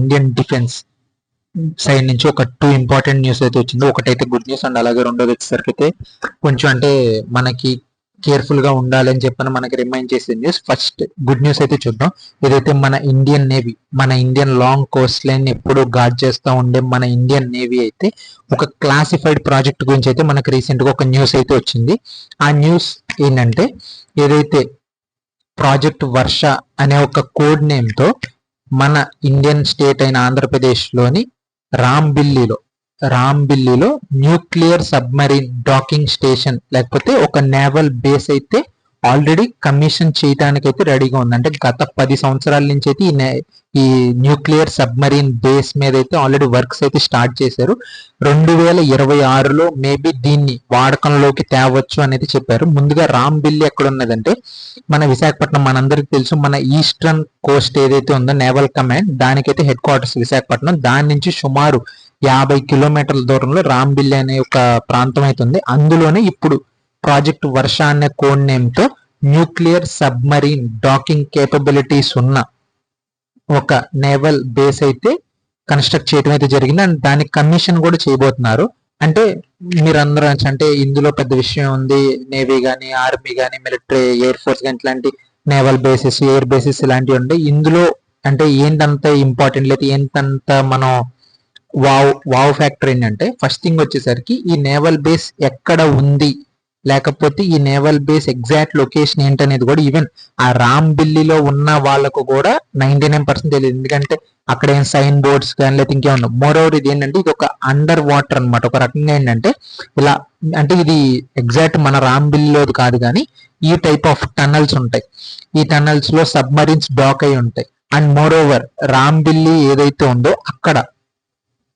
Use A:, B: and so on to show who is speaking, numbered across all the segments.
A: Indian defence side నుంచి ఒక two important news అయితే వచ్చింది. ఒకటైతే గుడ్ న్యూస్ అండ్ అలాగే రెండోది వచ్చేసరికి అయితే కొంచెం అంటే మనకి కేర్ఫుల్గా ఉండాలని చెప్పని మనకి రిమైండ్ చేసే న్యూస్ ఫస్ట్ గుడ్ న్యూస్ అయితే చూద్దాం. ఏదైతే మన ఇండియన్ నేవీ మన ఇండియన్ లాంగ్ కోస్ట్ లైన్ ఎప్పుడు గార్డ్ చేస్తూ ఉండే మన ఇండియన్ నేవీ అయితే ఒక క్లాసిఫైడ్ ప్రాజెక్ట్ గురించి అయితే మనకి రీసెంట్గా ఒక న్యూస్ అయితే వచ్చింది. ఆ న్యూస్ ఏంటంటే ఏదైతే ప్రాజెక్ట్ వర్ష అనే ఒక కోడ్ నేమ్తో మన ఇండియన్ స్టేట్ అయిన ఆంధ్రప్రదేశ్లోని రాంబిల్లిలో రాంబిల్లిలో న్యూక్లియర్ సబ్మరీన్ డాకింగ్ స్టేషన్ లేకపోతే ఒక నేవల్ బేస్ అయితే ఆల్రెడీ కమిషన్ చేయడానికి అయితే రెడీగా ఉంది అంటే గత పది సంవత్సరాల నుంచి అయితే ఈ ఈ న్యూక్లియర్ సబ్మరీన్ బేస్ మీద అయితే ఆల్రెడీ వర్క్స్ అయితే స్టార్ట్ చేశారు. రెండు వేల ఇరవై ఆరులో మేబీ దీన్ని వాడకంలోకి తేవచ్చు అనేది చెప్పారు. ముందుగా రామ్ బిల్లి ఎక్కడ ఉన్నదంటే మన విశాఖపట్నం మనందరికి తెలుసు మన ఈస్టర్న్ కోస్ట్ ఏదైతే ఉందో నేవల్ కమాండ్ దానికైతే హెడ్ క్వార్టర్స్ విశాఖపట్నం. దాని నుంచి సుమారు యాభై కిలోమీటర్ల దూరంలో రాంబిల్లి అనే ఒక ప్రాంతం అయితే ఉంది. అందులోనే ఇప్పుడు ప్రాజెక్ట్ వర్ష అనే కోడ్ నేమ్తో న్యూక్లియర్ సబ్మరీన్ డాకింగ్ కేపబిలిటీస్ ఉన్న ఒక నేవల్ బేస్ అయితే కన్స్ట్రక్ట్ చేయడం అయితే జరిగింది. అండ్ దానికి కమిషన్ కూడా చేయబోతున్నారు. అంటే మీరందరూ అనొచ్చు, అంటే ఇందులో పెద్ద విషయం ఉంది. నేవీ కానీ ఆర్మీ కానీ మిలిటరీ ఎయిర్ ఫోర్స్ కానీ ఇట్లాంటి నేవల్ బేసిస్ ఎయిర్ బేసిస్ ఇలాంటివి ఉంటాయి ఇందులో అంటే ఏంటంత ఇంపార్టెంట్ లేదు ఏంటంత మనం వావ్ వావ్ ఫ్యాక్టర్ ఏంటంటే ఫస్ట్ థింగ్ వచ్చేసరికి ఈ నేవల్ బేస్ ఎక్కడ ఉంది? లేకపోతే ఈ నేవల్ బేస్ ఎగ్జాక్ట్ లొకేషన్ ఏంటనేది కూడా ఈవెన్ ఆ రామ్ బిల్లీలో ఉన్న వాళ్ళకు కూడా నైన్టీ నైన్ పర్సెంట్ తెలియదు. ఎందుకంటే అక్కడ ఏం సైన్ బోర్డ్స్ కానీ లేకపోతే ఇంకేమన్నా మోర్ ఓవర్ ఇది ఏంటంటే ఇది ఒక అండర్ వాటర్ అన్నమాట. ఒక రకంగా ఏంటంటే ఇలా అంటే ఇది ఎగ్జాక్ట్ మన రామ్ బిల్లీలోది కాదు కానీ ఈ టైప్ ఆఫ్ టనల్స్ ఉంటాయి. ఈ టనల్స్లో సబ్మరీన్స్ డాక్ అయి ఉంటాయి. అండ్ మోర్ ఓవర్ రాంబిల్లి ఏదైతే ఉందో అక్కడ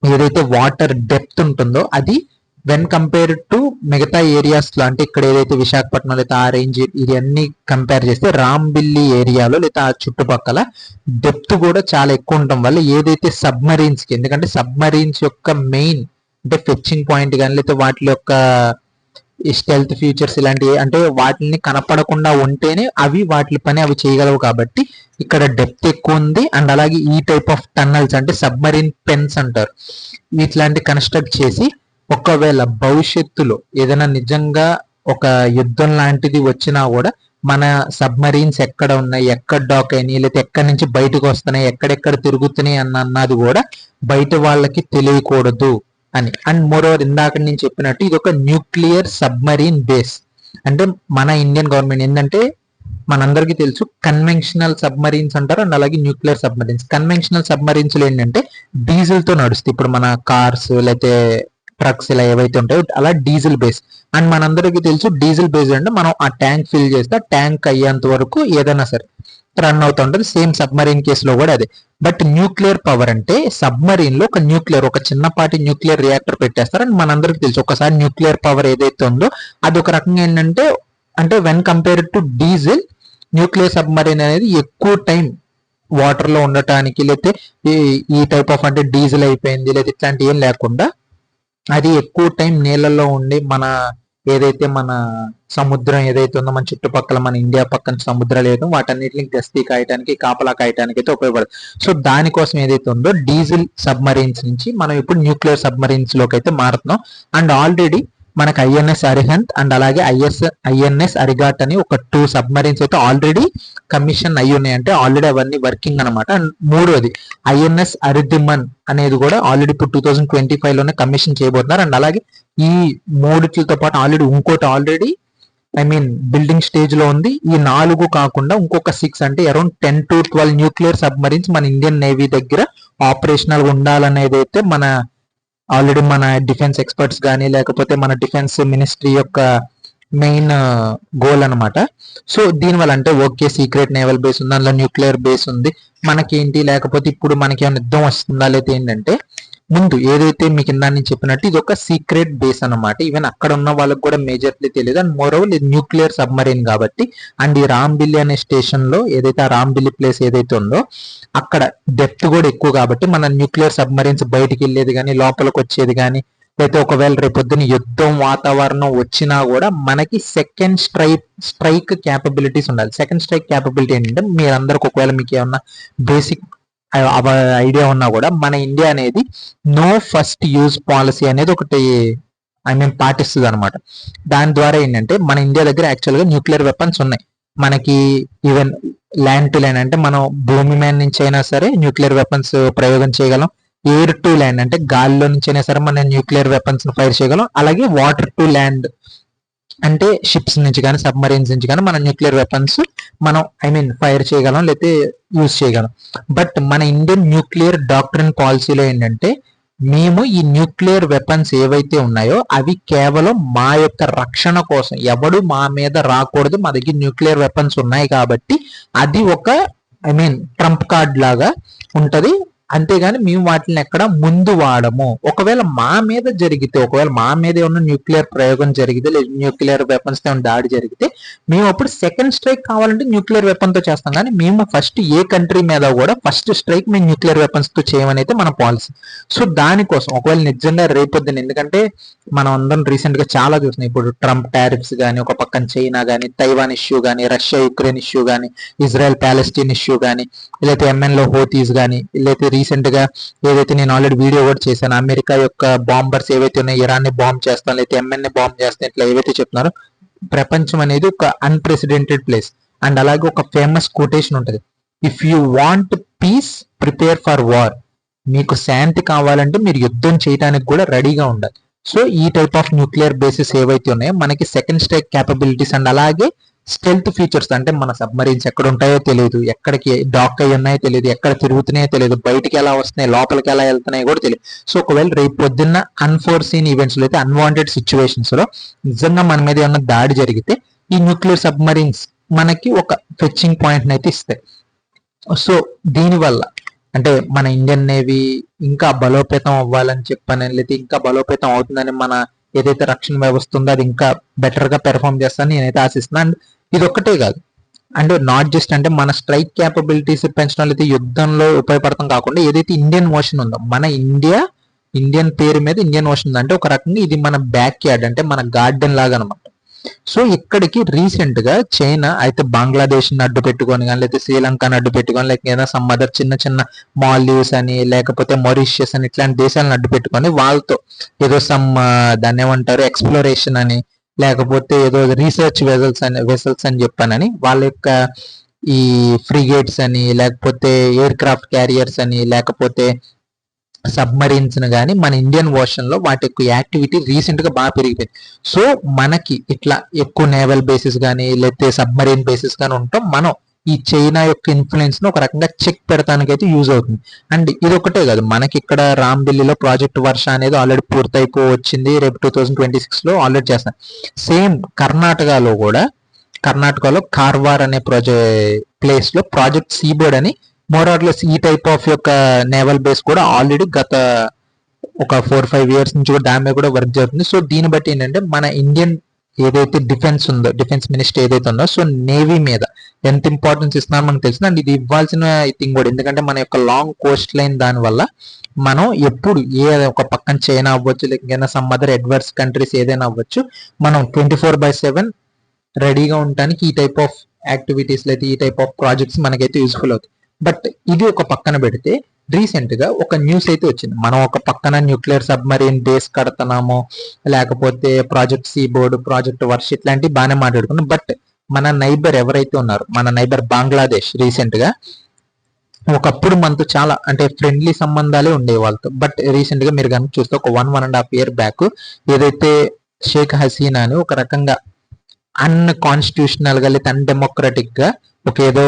A: ఏదైతే వాటర్ డెప్త్ ఉంటుందో అది వెన్ కంపేర్ టు మిగతా ఏరియాస్లో అంటే ఇక్కడ ఏదైతే విశాఖపట్నం లేదా ఆ రేంజ్ ఇవన్నీ కంపేర్ చేస్తే రాంబిల్లి ఏరియాలో లేదా ఆ చుట్టుపక్కల డెప్త్ కూడా చాలా ఎక్కువ ఉండటం వల్ల ఏదైతే సబ్మరీన్స్కి ఎందుకంటే సబ్మరీన్స్ యొక్క మెయిన్ అంటే ఫెచ్చింగ్ పాయింట్ కానీ లేకపోతే వాటి యొక్క స్టెల్త్ ఫ్యూచర్స్ ఇలాంటివి అంటే వాటిని కనపడకుండా ఉంటేనే అవి వాటి పని అవి చేయగలవు కాబట్టి ఇక్కడ డెప్త్ ఎక్కువ ఉంది. అండ్ అలాగే ఈ టైప్ ఆఫ్ టన్నల్స్ అంటే సబ్మరీన్ పెన్స్ అంటారు. ఇట్లాంటి కన్స్ట్రక్ట్ చేసి ఒకవేళ భవిష్యత్తులో ఏదైనా నిజంగా ఒక యుద్ధం లాంటిది వచ్చినా కూడా మన సబ్మరీన్స్ ఎక్కడ ఉన్నాయి ఎక్కడ డాక్ అయినాయి లేకపోతే ఎక్కడి నుంచి బయటకు వస్తున్నాయి ఎక్కడెక్కడ తిరుగుతున్నాయి అన్న అన్నది కూడా బయట వాళ్ళకి తెలియకూడదు అని. అండ్ మోరోవర్ ఇందాక నేను చెప్పినట్టు ఇది ఒక న్యూక్లియర్ సబ్మరీన్ బేస్. అంటే మన ఇండియన్ గవర్నమెంట్ ఏంటంటే మనందరికీ తెలుసు కన్వెన్షనల్ సబ్మరీన్స్ అంటారు అండ్ అలాగే న్యూక్లియర్ సబ్మరీన్స్. కన్వెన్షనల్ సబ్మరీన్స్ ఏంటంటే డీజిల్తో నడుస్తాయి. ఇప్పుడు మన కార్స్ లేకపోతే ట్రక్స్ ఇలా ఏవైతే ఉంటాయో అలా డీజిల్ బేస్. అండ్ మనందరికీ తెలుసు డీజిల్ బేస్ అంటే మనం ఆ ట్యాంక్ ఫిల్ చేస్తే ట్యాంక్ అయ్యేంత వరకు ఏదైనా సరే రన్ అవుతుంటుంది సేమ్ సబ్మరీన్ కేసులో కూడా అదే. బట్ న్యూక్లియర్ పవర్ అంటే సబ్మరీన్లో ఒక న్యూక్లియర్ ఒక చిన్నపాటి న్యూక్లియర్ రియాక్టర్ పెట్టేస్తారు. అండ్ మనందరికి తెలుసు ఒకసారి న్యూక్లియర్ పవర్ ఏదైతే ఉందో అది ఒక రకంగా ఏంటంటే అంటే when compare to diesel nuclear submarine అనేది ఎక్కువ టైం వాటర్లో ఉండటానికి లేకపోతే ఈ ఈ టైప్ ఆఫ్ అంటే డీజిల్ అయిపోయింది లేదా ఇట్లాంటి ఏం లేకుండా అది ఎక్కువ టైం నీళ్ళల్లో ఉండి మన ఏదైతే మన సముద్రం ఏదైతే ఉందో మన చుట్టుపక్కల మన ఇండియా పక్కన సముద్రాలు ఏదో వాటన్నిటిని గస్తీ కాయటానికి కాపలా కాయటానికి అయితే ఉపయోగపడుతుంది సో దానికోసం ఏదైతే ఉందో డీజిల్ సబ్మరీన్స్ నుంచి మనం ఇప్పుడు న్యూక్లియర్ సబ్మరీన్స్లోకి అయితే మారుతున్నాం. అండ్ ఆల్రెడీ మనకు ఐఎన్ఎస్ అరిహంత్ అండ్ అలాగే ఐఎస్ ఐఎన్ఎస్ అరిఘాట్ అని ఒక టూ సబ్మరీన్స్ అయితే ఆల్రెడీ కమిషన్ అయి ఉన్నాయి. అంటే ఆల్రెడీ అవన్నీ వర్కింగ్ అనమాట అండ్ మూడోది ఐఎన్ఎస్ అరిదిమన్ అనేది కూడా ఆల్రెడీ ఇప్పుడు టూ థౌజండ్ ట్వంటీ ఫైవ్లోనే కమిషన్ చేయబోతున్నారు. అండ్ అలాగే ఈ మూడిటితో పాటు ఆల్రెడీ ఇంకోటి ఆల్రెడీ ఐ మీన్ బిల్డింగ్ స్టేజ్లో ఉంది. ఈ నాలుగు కాకుండా ఇంకొక సిక్స్ అంటే around ten to twelve nuclear submarines మన ఇండియన్ నేవీ దగ్గర ఆపరేషనల్ ఉండాలనేది అయితే మన ఆల్రెడీ మన డిఫెన్స్ ఎక్స్పర్ట్స్ కానీ లేకపోతే మన డిఫెన్స్ మినిస్ట్రీ యొక్క మెయిన్ గోల్ అనమాట సో దీనివల్ల అంటే ఓకే సీక్రెట్ నేవల్ బేస్ ఉంది అందులో న్యూక్లియర్ బేస్ ఉంది. మనకేంటి లేకపోతే ఇప్పుడు మనకి ఏమైనా యుద్ధం వస్తుందా లేకపోతే ఏంటంటే ముందు ఏదైతే మీకు ఇందా నేను చెప్పినట్టు ఇది ఒక సీక్రెట్ బేస్ అన్నమాట. ఈవెన్ అక్కడ ఉన్న వాళ్ళకి కూడా మేజర్లీ తెలియదు. అండ్ మోర్ ఓవర్ ఇది న్యూక్లియర్ సబ్మరీన్ కాబట్టి అండ్ ఈ రాంబిల్లి అనే స్టేషన్లో ఏదైతే ఆ రాంబిల్లి ప్లేస్ ఏదైతే ఉందో అక్కడ డెప్త్ కూడా ఎక్కువ కాబట్టి మన న్యూక్లియర్ సబ్మరీన్స్ బయటికి వెళ్ళేది కానీ లోపలికి వచ్చేది కానీ లేకపోతే ఒకవేళ రేపొద్దున యుద్ధం వాతావరణం వచ్చినా కూడా మనకి సెకండ్ స్ట్రైక్ స్ట్రైక్ క్యాపబిలిటీస్ ఉండాలి. సెకండ్ స్ట్రైక్ క్యాపబిలిటీ ఏంటంటే మీరందరికి ఒకవేళ మీకు ఏమన్నా బేసిక్ ఐడియా ఉన్నా కూడా మన ఇండియా అనేది నో ఫస్ట్ యూజ్ పాలసీ అనేది ఒకటి ఐ మీన్ పాటిస్తుంది అనమాట దాని ద్వారా ఏంటంటే మన ఇండియా దగ్గర యాక్చువల్గా న్యూక్లియర్ వెపన్స్ ఉన్నాయి. మనకి ఈవెన్ ల్యాండ్ టు ల్యాండ్ అంటే మనం భూమి మీద నుంచి అయినా సరే న్యూక్లియర్ వెపన్స్ ప్రయోగం చేయగలం. ఎయిర్ టు ల్యాండ్ అంటే గాలిలో నుంచి అయినా సరే మనం న్యూక్లియర్ వెపన్స్ ఫైర్ చేయగలం. అలాగే వాటర్ టు ల్యాండ్ అంటే షిప్స్ నుంచి కానీ సబ్మరీన్స్ నుంచి కానీ మన న్యూక్లియర్ వెపన్స్ మనం ఐ మీన్ ఫైర్ చేయగలం లేకపోతే యూజ్ చేయగలం. బట్ మన ఇండియన్ న్యూక్లియర్ డాక్టరిన్ పాలసీలో ఏంటంటే మేము ఈ న్యూక్లియర్ వెపన్స్ ఏవైతే ఉన్నాయో అవి కేవలం మా యొక్క రక్షణ కోసం ఎవడు మా మీద రాకూడదు మా దగ్గర న్యూక్లియర్ వెపన్స్ ఉన్నాయి కాబట్టి అది ఒక ఐ మీన్ ట్రంప్ కార్డ్ లాగా ఉంటుంది. అంతేగాని మేము వాటిని ఎక్కడ ముందు వాడము. ఒకవేళ మా మీద జరిగితే ఒకవేళ మా మీద ఏమన్నా న్యూక్లియర్ ప్రయోగం జరిగితే లేదా న్యూక్లియర్ వెపన్స్తో దాడి జరిగితే మేము అప్పుడు సెకండ్ స్ట్రైక్ కావాలంటే న్యూక్లియర్ వెపన్తో చేస్తాం. కానీ మేము ఫస్ట్ ఏ కంట్రీ మీద కూడా ఫస్ట్ స్ట్రైక్ మేము న్యూక్లియర్ వెపన్స్తో చేయమని అయితే మన పాలసీ సో దానికోసం ఒకవేళ నిజంగా రేపొద్దున ఎందుకంటే మనం అందరం రీసెంట్గా చాలా చూస్తున్నాం. ఇప్పుడు ట్రంప్ టారిఫ్స్ కానీ ఒక పక్కన చైనా కానీ తైవాన్ ఇష్యూ కానీ రష్యా యుక్రెయిన్ ఇష్యూ కానీ ఇజ్రాయెల్ ప్యాలెస్టీన్ ఇష్యూ కానీ లేకపోతే ఎంఎన్లో హోతీస్ కానీ లేకపోతే రీసెంట్గా ఏదైతే నేను ఆల్రెడీ వీడియో కూడా చేశాను అమెరికా యొక్క బాంబర్స్ ఏవైతే ఉన్నాయో ఇరాన్ని బాంబ్ చేస్తాను లేకపోతే ఎంఎన్ఏ బాంబ్ చేస్తాను ఇట్లా ఏవైతే చెప్తున్నారో ప్రపంచం అనేది ఒక అన్ప్రెసిడెంటెడ్ ప్లేస్ అండ్ అలాగే ఒక ఫేమస్ కోటేషన్ ఉంటుంది. If you want peace prepare for war మీకు శాంతి కావాలంటే మీరు యుద్ధం చేయడానికి కూడా రెడీగా ఉండాలి. సో ఈ టైప్ ఆఫ్ న్యూక్లియర్ బేసిస్ ఏవైతే ఉన్నాయో మనకి సెకండ్ స్ట్రైక్ క్యాపబిలిటీస్ అండ్ అలాగే స్టెల్త్ ఫీచర్స్ అంటే మన సబ్మరీన్స్ ఎక్కడ ఉంటాయో తెలియదు ఎక్కడికి డాక్ అయి ఉన్నాయో తెలియదు ఎక్కడ తిరుగుతున్నాయో తెలియదు బయటికి ఎలా వస్తున్నాయి లోపలికి ఎలా వెళ్తున్నాయో కూడా తెలియదు సో ఒకవేళ రేపు పొద్దున్న అన్ఫోర్సీన్ ఈవెంట్స్లో అయితే అన్వాంటెడ్ సిచ్యువేషన్స్లో నిజంగా మన మీద ఏమన్నా దాడి జరిగితే ఈ న్యూక్లియర్ సబ్మరీన్స్ మనకి ఒక ఫెచ్చింగ్ పాయింట్ అయితే ఇస్తాయి. సో దీనివల్ల అంటే మన ఇండియన్ నేవీ ఇంకా బలోపేతం అవ్వాలని చెప్పని లేదా ఇంకా బలోపేతం అవుతుందని మన ఏదైతే రక్షణ వ్యవస్థ ఉందో అది ఇంకా బెటర్గా పెర్ఫామ్ చేస్తానని నేనైతే ఆశిస్తున్నాను అండ్ ఇది ఒక్కటే కాదు. అండ్ నాట్ జస్ట్ అంటే మన స్ట్రైక్ క్యాపబిలిటీస్ పెంచడం అయితే యుద్ధంలో ఉపయోగపడతాం కాకుండా ఏదైతే ఇండియన్ ఓషన్ ఉందో మన ఇండియా ఇండియన్ పేరు మీద ఇండియన్ ఓషన్ ఉంది అంటే ఒక రకంగా ఇది మన బ్యాక్ యార్డ్ అంటే మన గార్డెన్ లాగా అనమాట సో ఇక్కడికి రీసెంట్గా చైనా అయితే బంగ్లాదేశ్ అడ్డు పెట్టుకొని కానీ లేకపోతే శ్రీలంకను అడ్డు పెట్టుకొని లేక ఏదైనా సమ్ అదర్ చిన్న చిన్న మాల్దీవ్స్ అని లేకపోతే మొరిషియస్ అని ఇట్లాంటి దేశాలను అడ్డు పెట్టుకొని వాళ్ళతో ఏదో సమ్ దాన్ని ఏమంటారు ఎక్స్ప్లోరేషన్ అని లేకపోతే ఏదో రీసెర్చ్ వెజల్స్ అని వెసల్స్ అని చెప్పానని వాళ్ళ యొక్క ఈ ఫ్రిగేట్స్ అని లేకపోతే ఎయిర్ క్రాఫ్ట్ క్యారియర్స్ అని లేకపోతే సబ్మరీన్స్ కానీ మన ఇండియన్ ఓషన్లో వాటి యొక్క యాక్టివిటీ రీసెంట్గా బాగా పెరిగిపోయింది. సో మనకి ఇట్లా ఎక్కువ నేవల్ బేసిస్ కానీ లేకపోతే సబ్మరీన్ బేసిస్ కానీ ఉంటాం మనం ఈ చైనా యొక్క ఇన్ఫ్లుయెన్స్ను ఒక రకంగా చెక్ పెడతానికి అయితే యూజ్ అవుతుంది. అండ్ ఇది ఒకటే కాదు మనకి ఇక్కడ ఢిల్లీలో ప్రాజెక్ట్ వర్ష అనేది ఆల్రెడీ పూర్తయిపో వచ్చింది రేపు టూ థౌసండ్ ట్వంటీ సిక్స్లో ఆల్రెడీ చేస్తాం. సేమ్ కర్ణాటకలో కూడా కర్ణాటకలో కార్వార్ అనే ప్రాజెక్ట్ ప్లేస్లో ప్రాజెక్ట్ సీబోర్డ్ అని మోరార్లెస్ ఈ టైప్ ఆఫ్ యొక్క నేవల్ బేస్ కూడా ఆల్రెడీ గత ఒక ఫోర్ ఫైవ్ ఇయర్స్ నుంచి కూడా దాని మీద కూడా వర్క్ జరుగుతుంది. సో దీన్ని బట్టి ఏంటంటే మన ఇండియన్ ఏదైతే డిఫెన్స్ ఉందో డిఫెన్స్ మినిస్టర్ ఏదైతే ఉందో సో నేవీ మీద ఎంత ఇంపార్టెన్స్ ఇస్తున్నారో మనకు తెలుసు. అండ్ ఇది ఇవ్వాల్సిన థింగ్ కూడా ఎందుకంటే మన యొక్క లాంగ్ కోస్ట్ లైన్ దాని వల్ల మనం ఎప్పుడు ఏ ఒక పక్కన చైనా అవ్వచ్చు లేకపోతే సమ్ అదర్ అడ్వర్స్ కంట్రీస్ ఏదైనా అవ్వచ్చు మనం ట్వంటీ ఫోర్ బై సెవెన్ రెడీగా ఉండటానికి ఈ టైప్ ఆఫ్ యాక్టివిటీస్ లేదా ఈ టైప్ ఆఫ్ ప్రాజెక్ట్స్ మనకైతే యూస్ఫుల్ అవుతాయి. బట్ ఇది ఒక పక్కన పెడితే రీసెంట్గా ఒక న్యూస్ అయితే వచ్చింది. మనం ఒక పక్కన న్యూక్లియర్ సబ్మరీన్ బేస్ కడుతున్నాము లేకపోతే project seabird project Varsh ఇట్లాంటివి బాగానే మాట్లాడుకున్నాం. బట్ మన నైబర్ ఎవరైతే ఉన్నారు మన నైబర్ బంగ్లాదేశ్ రీసెంట్గా ఒకప్పుడు మనతో చాలా అంటే ఫ్రెండ్లీ సంబంధాలే ఉండే వాళ్ళతో. బట్ రీసెంట్గా మీరు కనుక చూస్తే ఒక one one and half year back ఏదైతే షేక్ హసీనా అని ఒక రకంగా అన్ కాన్స్టిట్యూషనల్గా లేదా అన్డెమోక్రటిక్గా ఒక ఏదో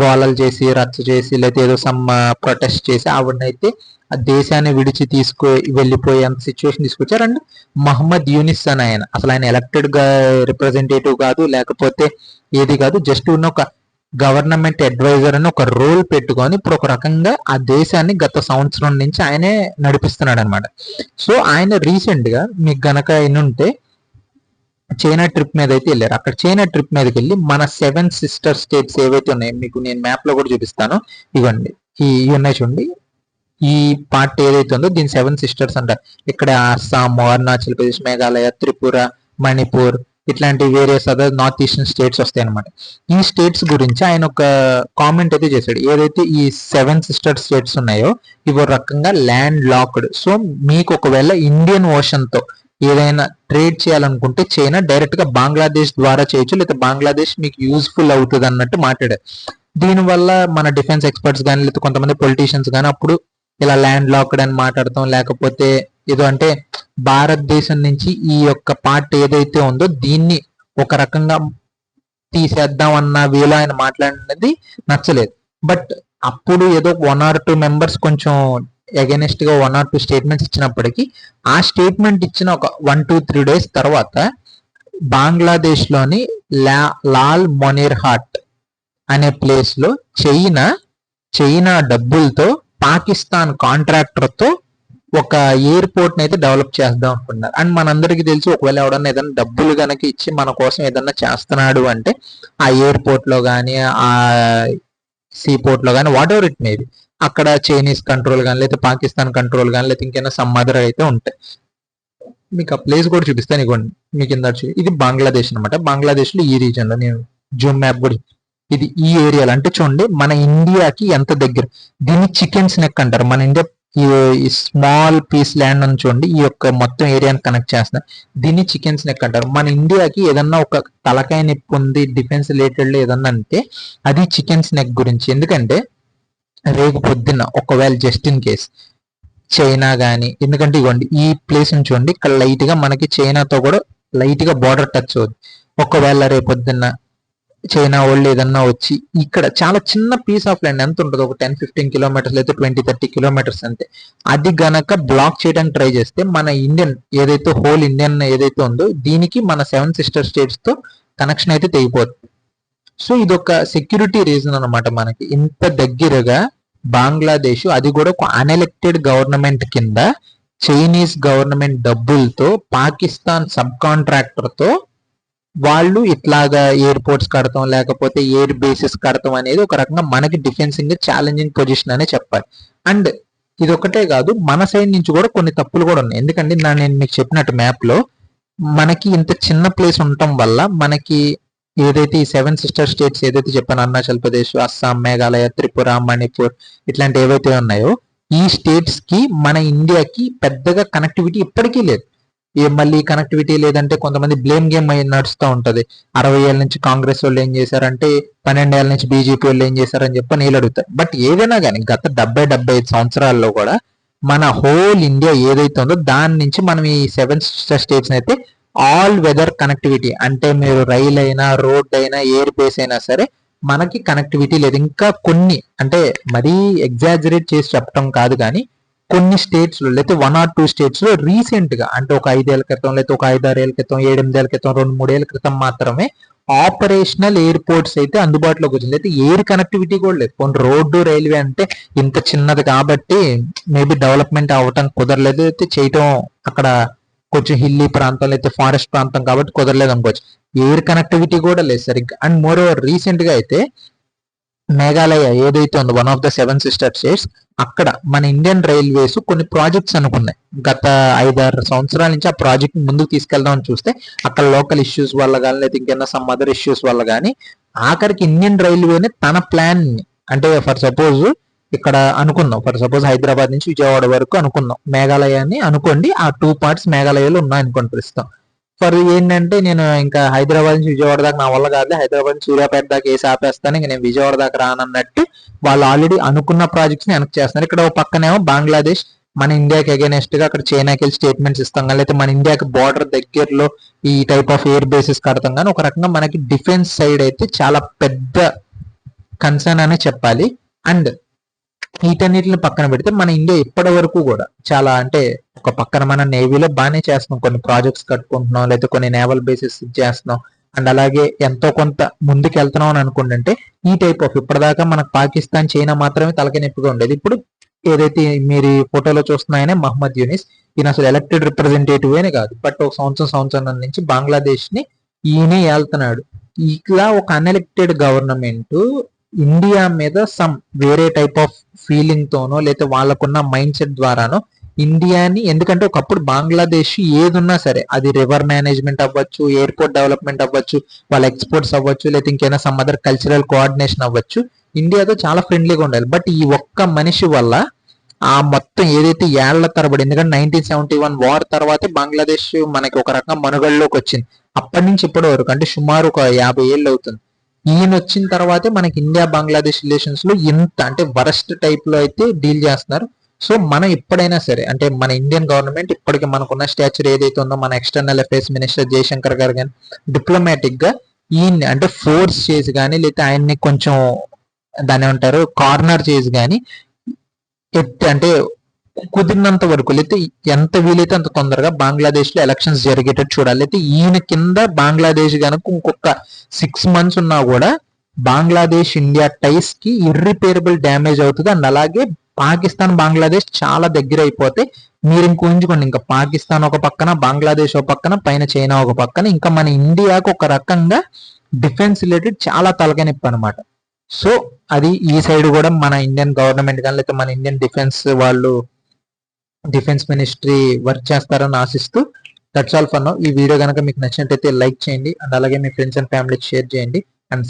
A: గోలలు చేసి రచ్చ చేసి లేకపోతే ఏదో సమ్ ప్రొటెస్ట్ చేసి ఆవిడనైతే ఆ దేశాన్ని విడిచి తీసుకు వెళ్ళిపోయేంత సిచ్యువేషన్ తీసుకొచ్చారు. అండ్ మహమ్మద్ యూనిస్ అని ఆయన. అసలు ఆయన ఎలక్టెడ్ రిప్రజెంటేటివ్ కాదు లేకపోతే ఏది కాదు జస్ట్ ఉన్న ఒక గవర్నమెంట్ అడ్వైజర్ అని ఒక రోల్ పెట్టుకొని ఇప్పుడు ఒక రకంగా ఆ దేశాన్ని గత సంవత్సరం నుంచి ఆయనే నడిపిస్తున్నాడు అనమాట సో ఆయన రీసెంట్గా మీకు గనక ఉంటే చైనా ట్రిప్ మీద అయితే వెళ్ళారు. అక్కడ చైనా ట్రిప్ మీదకి వెళ్ళి మన సెవెన్ సిస్టర్ స్టేట్స్ ఏవైతే ఉన్నాయో మీకు నేను మ్యాప్లో కూడా చూపిస్తాను. ఇవ్వండి. ఈ ఉన్నాయి చూడండి. ఈ పార్ట్ ఏదైతే ఉందో దీని సెవెన్ సిస్టర్స్ అంటారు ఇక్కడ అస్సాం అరుణాచల్ ప్రదేశ్ మేఘాలయ త్రిపుర మణిపూర్ ఇట్లాంటి various other north eastern states వస్తాయి అనమాట ఈ స్టేట్స్ గురించి ఆయన ఒక కామెంట్ అయితే చేశాడు. ఏదైతే ఈ సెవెన్ సిస్టర్ స్టేట్స్ ఉన్నాయో ఇవో రకంగా ల్యాండ్ లాక్డ్. సో మీకు ఒకవేళ ఇండియన్ ఓషన్తో ఏదైనా ట్రేడ్ చేయాలనుకుంటే చైనా డైరెక్ట్గా బంగ్లాదేశ్ ద్వారా చేయొచ్చు లేదా బంగ్లాదేశ్ మీకు యూస్ఫుల్ అవుతుంది అన్నట్టు మాట్లాడారు. దీనివల్ల మన డిఫెన్స్ ఎక్స్పర్ట్స్ కానీ లేదా కొంతమంది పొలిటీషియన్స్ కానీ అప్పుడు ఇలా ల్యాండ్ లాక్డ్ అని మాట్లాడతాం లేకపోతే ఏదో అంటే భారతదేశం నుంచి ఈ యొక్క పార్ట్ ఏదైతే ఉందో దీన్ని ఒక రకంగా తీసేద్దాం అన్న వేలో ఆయన మాట్లాడినది నచ్చలేదు. బట్ అప్పుడు ఏదో వన్ ఆర్ టూ మెంబర్స్ కొంచెం ఎగెనిస్ట్గా వన్ ఆర్ టూ స్టేట్మెంట్స్ ఇచ్చినప్పటికీ ఆ స్టేట్మెంట్ ఇచ్చిన ఒక వన్ టూ త్రీ డేస్ తర్వాత బంగ్లాదేశ్లోని లా లాల్ మొనీర్ హార్ట్ అనే ప్లేస్లో చైనా చైనా డబ్బులతో పాకిస్తాన్ కాంట్రాక్టర్తో ఒక ఎయిర్పోర్ట్ అయితే డెవలప్ చేద్దాం అనుకున్నారు. అండ్ మనందరికీ తెలిసి ఒకవేళ ఎవడన్నా ఏదైనా డబ్బులు కనుక ఇచ్చి మన కోసం ఏదన్నా చేస్తున్నాడు అంటే ఆ ఎయిర్పోర్ట్లో కానీ ఆ సీ పోర్ట్లో కానీ వాట్ ఎవర్ ఇట్ మేబీ అక్కడ చైనీస్ కంట్రోల్ కానీ లేకపోతే పాకిస్తాన్ కంట్రోల్ కానీ లేకపోతే ఇంకేమైనా సమ్ అదర్ అయితే ఉంటాయి. మీకు ఆ ప్లేస్ కూడా చూపిస్తాను ఇవ్వండి మీకు ఇందా ఇది బంగ్లాదేశ్ అనమాట బంగ్లాదేశ్లో ఈ రీజన్లో నేను జూమ్ మ్యాప్ కూడా ఇది ఈ ఏరియాలో అంటే చూడండి మన ఇండియాకి ఎంత దగ్గర? దీన్ని చికెన్స్ నెక్ అంటారు. మన ఇండియా ఈ స్మాల్ పీస్ ల్యాండ్ అని చూడండి ఈ యొక్క మొత్తం ఏరియాని కనెక్ట్ చేస్తున్నారు దీన్ని చికెన్స్ నెక్ అంటారు. మన ఇండియాకి ఏదన్నా ఒక తలకాయ నొప్పి ఉంది డిఫెన్స్ రిలేటెడ్ ఏదన్నా అంటే అది చికెన్స్ నెక్ గురించి. ఎందుకంటే రేపు పొద్దున్న ఒకవేళ జస్ట్ ఇన్ కేస్ చైనా కానీ ఎందుకంటే ఇవ్వండి ఈ ప్లేస్ నుంచి చూడండి ఇక్కడ లైట్గా మనకి చైనాతో కూడా లైట్గా బార్డర్ టచ్ అవుద్ది. ఒకవేళ రేపు పొద్దున్న చైనా వాళ్ళు ఏదన్నా వచ్చి ఇక్కడ చాలా చిన్న పీస్ ఆఫ్ ల్యాండ్ ఎంత ఉంటుంది? ఒక టెన్ ఫిఫ్టీన్ కిలోమీటర్స్ లేదా ట్వంటీ థర్టీ కిలోమీటర్స్ అంతే. అది గనక బ్లాక్ చేయడానికి ట్రై చేస్తే మన ఇండియన్ ఏదైతే హోల్ ఇండియన్ ఏదైతే ఉందో దీనికి మన సెవెన్ సిస్టర్ స్టేట్స్తో కనెక్షన్ అయితే తెగిపోతుంది సో ఇదొక సెక్యూరిటీ రీజన్ అనమాట మనకి. ఇంత దగ్గరగా బంగ్లాదేశ్ అది కూడా ఒక అన్ఎలెక్టెడ్ గవర్నమెంట్ కింద చైనీస్ గవర్నమెంట్ డబ్బులతో పాకిస్తాన్ సబ్ కాంట్రాక్టర్తో వాళ్ళు ఇట్లాగా ఎయిర్పోర్ట్స్ కడతాం లేకపోతే ఎయిర్ బేసెస్ కడతాం అనేది ఒక రకంగా మనకి డిఫెన్సింగ్ ఛాలెంజింగ్ పొజిషన్ అనే చెప్పాలి. అండ్ ఇది ఒకటే కాదు మన సైడ్ నుంచి కూడా కొన్ని తప్పులు కూడా ఉన్నాయి. ఎందుకంటే నేను మీకు చెప్పినట్టు మ్యాప్లో మనకి ఇంత చిన్న ప్లేస్ ఉండటం వల్ల మనకి ఏదైతే ఈ సెవెన్ సిస్టర్ స్టేట్స్ ఏదైతే చెప్పాను అరుణాచల్ ప్రదేశ్ అస్సాం మేఘాలయ త్రిపుర మణిపూర్ ఇట్లాంటి ఏవైతే ఉన్నాయో ఈ స్టేట్స్కి మన ఇండియాకి పెద్దగా కనెక్టివిటీ ఇప్పటికీ లేదు. ఏ మళ్ళీ కనెక్టివిటీ లేదంటే కొంతమంది బ్లేమ్ గేమ్ నడుస్తూ ఉంటది. అరవై ఏళ్ళ నుంచి కాంగ్రెస్ వాళ్ళు ఏం చేశారంటే పన్నెండు ఏళ్ళ నుంచి బీజేపీ వాళ్ళు ఏం చేశారని చెప్పి నీళ్ళు అడుగుతారు. బట్ ఏదైనా కానీ గత డెబ్బై డెబ్బై ఐదు సంవత్సరాల్లో కూడా మన హోల్ ఇండియా ఏదైతే ఉందో దాని నుంచి మనం ఈ సెవెన్ స్టేట్స్ అయితే ఆల్ వెదర్ కనెక్టివిటీ అంటే మీరు రైల్ అయినా రోడ్ అయినా ఎయిర్ బేస్ అయినా సరే మనకి కనెక్టివిటీ లేదు. ఇంకా కొన్ని అంటే మరీ ఎగ్జాజరేట్ చేసి చెప్పడం కాదు కానీ కొన్ని స్టేట్స్లో లేకపోతే వన్ ఆర్ టూ స్టేట్స్లో రీసెంట్గా అంటే ఒక ఐదేళ్ళ క్రితం లేకపోతే ఒక ఐదారేళ్ళ క్రితం ఏడెనిమిదేళ్ళ క్రితం రెండు మూడేళ్ళ క్రితం మాత్రమే ఆపరేషనల్ ఎయిర్పోర్ట్స్ అయితే అందుబాటులోకి వచ్చింది. అయితే ఎయిర్ కనెక్టివిటీ కూడా లేదు. కొన్ని రోడ్డు రైల్వే అంటే ఇంత చిన్నది కాబట్టి మేబీ డెవలప్మెంట్ అవ్వటం కుదరలేదు. అయితే చేయటం అక్కడ కొంచెం హిల్లీ ప్రాంతం అయితే ఫారెస్ట్ ప్రాంతం కాబట్టి కుదరలేదు అనుకోవచ్చు ఎయిర్ కనెక్టివిటీ కూడా లేదు సరిగ్గా అండ్ మోర్ ఓవర్ రీసెంట్గా అయితే మేఘాలయ ఏదైతే ఉందో one of the seven sister states అక్కడ మన ఇండియన్ రైల్వేస్ కొన్ని ప్రాజెక్ట్స్ అనుకున్నాయి. గత ఐదారు సంవత్సరాల నుంచి ఆ ప్రాజెక్ట్ ముందుకు తీసుకెళ్దాం అని చూస్తే అక్కడ లోకల్ ఇష్యూస్ వల్ల కానీ లేదా ఇంకేనా సమ్ అదర్ ఇష్యూస్ వల్ల కానీ ఆఖరికి ఇండియన్ రైల్వేని తన ప్లాన్. అంటే ఫర్ సపోజ్ ఇక్కడ అనుకుందాం. ఫర్ సపోజ్ హైదరాబాద్ నుంచి విజయవాడ వరకు అనుకుందాం. మేఘాలయాన్ని అనుకోండి. ఆ టూ పార్ట్స్ మేఘాలయలో ఉన్నాయనుకోండి ప్రస్తుతం. ఫర్ ఏంటంటే నేను ఇంకా హైదరాబాద్ నుంచి విజయవాడ దాకా నా వల్ల కాదు. హైదరాబాద్ నుంచి సూర్యాపేట దాకా వేసి ఆపేస్తాను. ఇంకా నేను విజయవాడ దాకా రానన్నట్టు వాళ్ళు ఆల్రెడీ అనుకున్న ప్రాజెక్ట్స్ని వెనక్కి చేస్తున్నారు. ఇక్కడ ఒక పక్కనేమో బంగ్లాదేశ్. మన ఇండియాకి అగేనెస్ట్గా అక్కడ చైనాకి వెళ్ళి స్టేట్మెంట్స్ ఇస్తాం. కానీ లేకపోతే మన ఇండియాకి బార్డర్ దగ్గరలో ఈ టైప్ ఆఫ్ ఎయిర్ బేసెస్ కడతాం. కానీ ఒక రకంగా మనకి డిఫెన్స్ సైడ్ అయితే చాలా పెద్ద కన్సర్న్ అనే చెప్పాలి. అండ్ వీటన్నిటిని పక్కన పెడితే మన ఇండియా ఇప్పటి వరకు కూడా చాలా అంటే ఒక పక్కన మన నేవీలో బాగానే చేస్తున్నాం. కొన్ని ప్రాజెక్ట్స్ కట్టుకుంటున్నాం లేదా కొన్ని నేవల్ బేసిస్ చేస్తున్నాం. అండ్ అలాగే ఎంతో కొంత ముందుకు వెళ్తున్నాం అని అనుకుంటుంటే ఈ టైప్ ఆఫ్ ఇప్పటిదాకా మనకు పాకిస్తాన్ చైనా మాత్రమే తలకనొప్పిగా ఉండేది. ఇప్పుడు ఏదైతే మీరు ఫోటోలో చూస్తున్నాయనే మహమ్మద్ యూనిస్ ఈయన అసలు ఎలక్టెడ్ రిప్రజెంటేటివ్ అనే కాదు. బట్ ఒక సంవత్సరం సంవత్సరం నుంచి బంగ్లాదేశ్ని ఈయనే వెళ్తున్నాడు ఇట్లా ఒక అన్ఎలెక్టెడ్ గవర్నమెంట్ ఇండియా మీద సమ్ వేరే టైప్ ఆఫ్ ఫీలింగ్ తోనో లేకపోతే వాళ్ళకున్న మైండ్ సెట్ ద్వారానో ఇండియాని ఎందుకంటే ఒకప్పుడు బంగ్లాదేశ్ ఏది ఉన్నా సరే అది రివర్ మేనేజ్మెంట్ అవ్వచ్చు ఎయిర్పోర్ట్ డెవలప్మెంట్ అవ్వచ్చు వాళ్ళ ఎక్స్పోర్ట్స్ అవ్వచ్చు లేకపోతే ఇంకేమైనా సమ్ అదర్ కల్చరల్ కోఆర్డినేషన్ అవ్వచ్చు ఇండియాతో చాలా ఫ్రెండ్లీగా ఉండాలి. బట్ ఈ ఒక్క మనిషి వల్ల ఆ మొత్తం ఏదైతే ఏళ్ళ తరబడి ఎందుకంటే నైన్టీన్ సెవెంటీ వన్ వార్ తర్వాతే బంగ్లాదేశ్ మనకి ఒక రకంగా మనుగడలోకి వచ్చింది. అప్పటి నుంచి ఇప్పటి వరకు అంటే సుమారు ఒక యాభై ఏళ్ళు అవుతుంది. ఈయన వచ్చిన తర్వాతే మనకి ఇండియా బంగ్లాదేశ్ రిలేషన్స్లో ఇంత అంటే వరస్ట్ టైప్లో అయితే డీల్ చేస్తున్నారు. సో మనం ఎప్పుడైనా సరే అంటే మన ఇండియన్ గవర్నమెంట్ ఇప్పటికి మనకున్న స్టాచ్యూర్ ఏదైతే ఉందో మన ఎక్స్టర్నల్ అఫేర్స్ మినిస్టర్ జయశంకర్ గారు కానీ డిప్లొమాటిక్గా ఈయన్ని అంటే ఫోర్స్ చేసి కానీ లేకపోతే ఆయన్ని కొంచెం దాని ఏమంటారు కార్నర్ చేసి కానీ ఎట్ అంటే కుదిరినంత వరకు లేకపోతే ఎంత వీలైతే అంత తొందరగా బంగ్లాదేశ్లో ఎలక్షన్స్ జరిగేటట్టు చూడాలి. అయితే ఈయన కింద బంగ్లాదేశ్ కనుక ఇంకొక సిక్స్ మంత్స్ ఉన్నా కూడా బంగ్లాదేశ్ ఇండియా టైస్కి ఇర్రిపేరబుల్ డ్యామేజ్ అవుతుంది. అండ్ అలాగే పాకిస్తాన్ బంగ్లాదేశ్ చాలా దగ్గర అయిపోతే మీరు ఇంకొంచుకోండి ఇంకా పాకిస్తాన్ ఒక పక్కన బంగ్లాదేశ్ ఒక పక్కన పైన చైనా ఒక పక్కన ఇంకా మన ఇండియాకు ఒక రకంగా డిఫెన్స్ రిలేటెడ్ చాలా తలకనిప్పు అనమాట సో అది ఈ సైడ్ కూడా మన ఇండియన్ గవర్నమెంట్ కానీ లేకపోతే మన ఇండియన్ డిఫెన్స్ వాళ్ళు డిఫెన్స్ మినిస్ట్రీ వర్క్ చేస్తారని ఆశిస్తూ దట్స్ ఆల్ ఫర్ నౌ ఈ వీడియో కనుక మీకు నచ్చినట్టయితే లైక్ చేయండి అండ్ అలాగే మీ ఫ్రెండ్స్ అండ్ ఫ్యామిలీకి షేర్ చేయండి అండ్